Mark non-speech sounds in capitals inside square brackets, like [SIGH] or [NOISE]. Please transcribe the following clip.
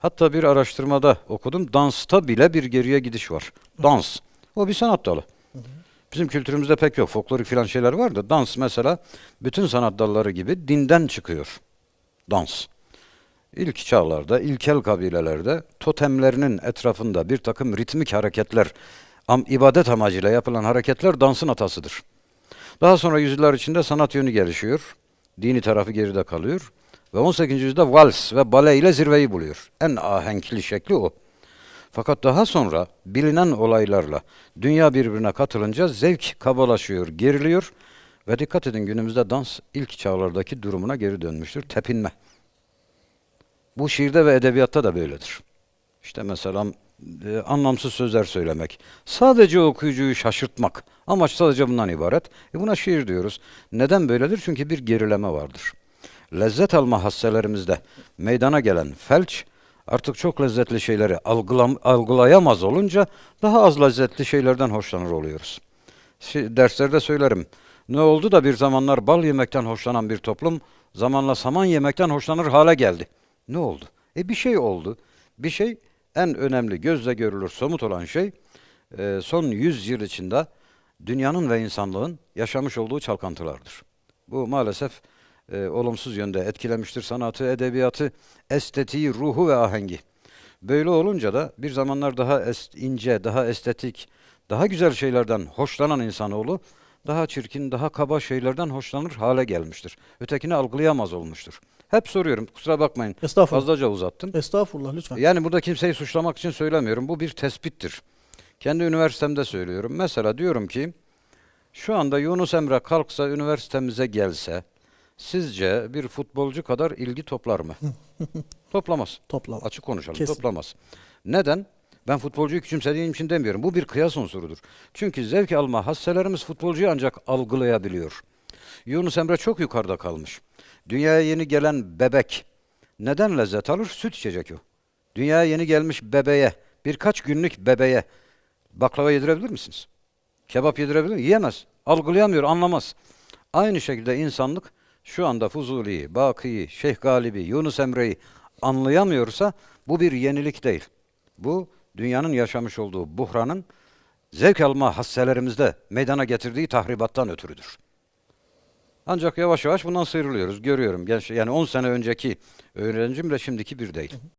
Hatta bir araştırmada okudum. Dansta bile bir geriye gidiş var. Dans. O bir sanat dalı. Bizim kültürümüzde pek yok. Folklorik filan şeyler var da dans mesela bütün sanat dalları gibi dinden çıkıyor. Dans. İlk çağlarda, ilkel kabilelerde totemlerinin etrafında bir takım ritmik hareketler, am, ibadet amacıyla yapılan hareketler dansın atasıdır. Daha sonra yüzyıllar içinde sanat yönü gelişiyor. Dini tarafı geride kalıyor. Ve 18. yüzyılda vals ve bale ile zirveyi buluyor. En ahenkli şekli o. Fakat daha sonra bilinen olaylarla dünya birbirine katılınca zevk kabalaşıyor, geriliyor ve dikkat edin günümüzde dans ilk çağlardaki durumuna geri dönmüştür. Tepinme. Bu şiirde ve edebiyatta da böyledir. İşte mesela e, anlamsız sözler söylemek, sadece okuyucuyu şaşırtmak. Amaç sadece bundan ibaret. E buna şiir diyoruz. Neden böyledir? Çünkü bir gerileme vardır. Lezzet alma hasselerimizde meydana gelen felç artık çok lezzetli şeyleri algılam, algılayamaz olunca daha az lezzetli şeylerden hoşlanır oluyoruz. Şi- derslerde söylerim. Ne oldu da bir zamanlar bal yemekten hoşlanan bir toplum zamanla saman yemekten hoşlanır hale geldi. Ne oldu? E bir şey oldu. Bir şey en önemli gözle görülür somut olan şey e, son 100 yıl içinde dünyanın ve insanlığın yaşamış olduğu çalkantılardır. Bu maalesef e, olumsuz yönde etkilemiştir sanatı, edebiyatı, estetiği, ruhu ve ahengi. Böyle olunca da bir zamanlar daha ince, daha estetik, daha güzel şeylerden hoşlanan insanoğlu daha çirkin, daha kaba şeylerden hoşlanır hale gelmiştir. Ötekini algılayamaz olmuştur. Hep soruyorum, kusura bakmayın. Estağfurullah. Fazlaca uzattım. Estağfurullah lütfen. Yani burada kimseyi suçlamak için söylemiyorum. Bu bir tespittir. Kendi üniversitemde söylüyorum. Mesela diyorum ki şu anda Yunus Emre kalksa üniversitemize gelse sizce bir futbolcu kadar ilgi toplar mı? [LAUGHS] Toplamaz. Toplam. Açık konuşalım. Kesin. Toplamaz. Neden? Ben futbolcuyu küçümsediğim için demiyorum. Bu bir kıyas unsurudur. Çünkü zevk alma hasselerimiz futbolcuyu ancak algılayabiliyor. Yunus Emre çok yukarıda kalmış. Dünyaya yeni gelen bebek neden lezzet alır? Süt içecek o. Dünyaya yeni gelmiş bebeğe, birkaç günlük bebeğe baklava yedirebilir misiniz? Kebap yedirebilir mi? Yiyemez. Algılayamıyor, anlamaz. Aynı şekilde insanlık şu anda Fuzuli'yi, Baki'yi, Şeyh Galibi, Yunus Emre'yi anlayamıyorsa bu bir yenilik değil. Bu dünyanın yaşamış olduğu buhranın zevk alma hasselerimizde meydana getirdiği tahribattan ötürüdür. Ancak yavaş yavaş bundan sıyrılıyoruz. Görüyorum yani 10 sene önceki öğrencimle şimdiki bir değil.